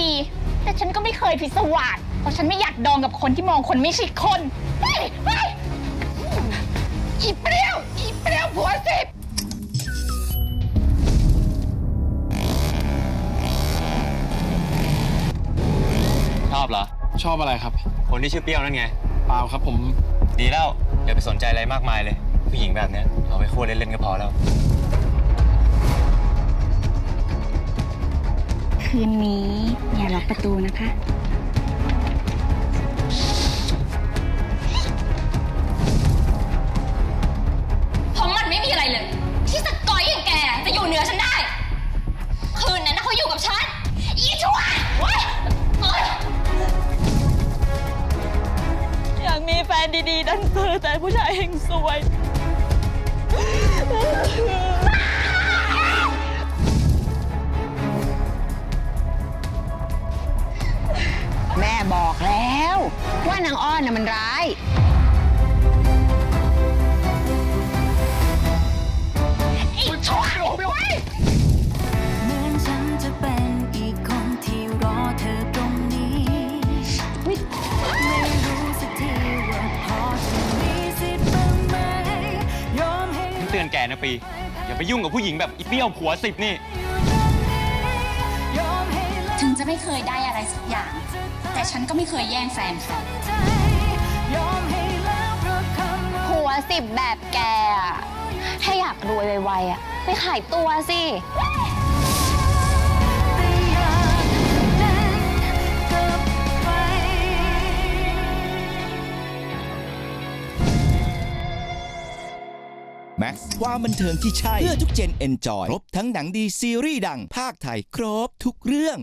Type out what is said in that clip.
ดี แต่ฉันก็ไม่เคยพิศวาสเพราะฉันไม่อยากดองกับคนที่มองคนไม่ใช่คนเฮ้ยเฮ้ยอีเปรี้ยวอีเปรี้ยวผัวสิบชอบเหรอ ชอบอะไรครับคนที่ชื่อเปรี้ยวนั่นไง เปล่าครับผมดีแล้วอย่าไปสนใจอะไรมากมายเลย ผู้หญิงแบบเนี้ยเอาไปคู่เล่นๆก็พอแล้ว คืนนี้อย่าล็อกประตูนะคะ เพราะมันไม่มีอะไรเลย ที่สกอยอย่างแกจะอยู่เหนือฉันได้ คืนนั้นนะเขาอยู่กับฉัน อีชั่วเว้ยเอ้ยอยากมีแฟนดีๆ ดันเจอแต่ผู้ชายเฮงซวย วว่านางอ้อนน่ะมันร้ายอีชั่วเว้ยเหมือนฉันจะเป็นอีกคนที่รอเธอตรงนี้ ไม่รู้สักทีว่าพอจะมีสิทธิ์บ้างไหมยอมให้ เตือนแกนะปี อย่าไปยุ่งกับผู้หญิงแบบอีเปรี้ยวผัวสิบนี่ยอมให้ล ถึงจะไม่เคยได้อะไรสักอย่าง แต่ฉันก็ไม่เคยแย่งแฟนใครใจยอมให้แล้วเพราะคำว่าผัวสิบแบบแกอะถ้าอยากรวยไวๆอะไปขายตัวสิแต่อยากเดินกลับไปแม็กซ์ความบันเทิงที่ใช่ เพื่อทุกเจนเอนจอย ครบทั้งหนังดีซีรีส์ดังภาคไทย ครบทุกเรื่อง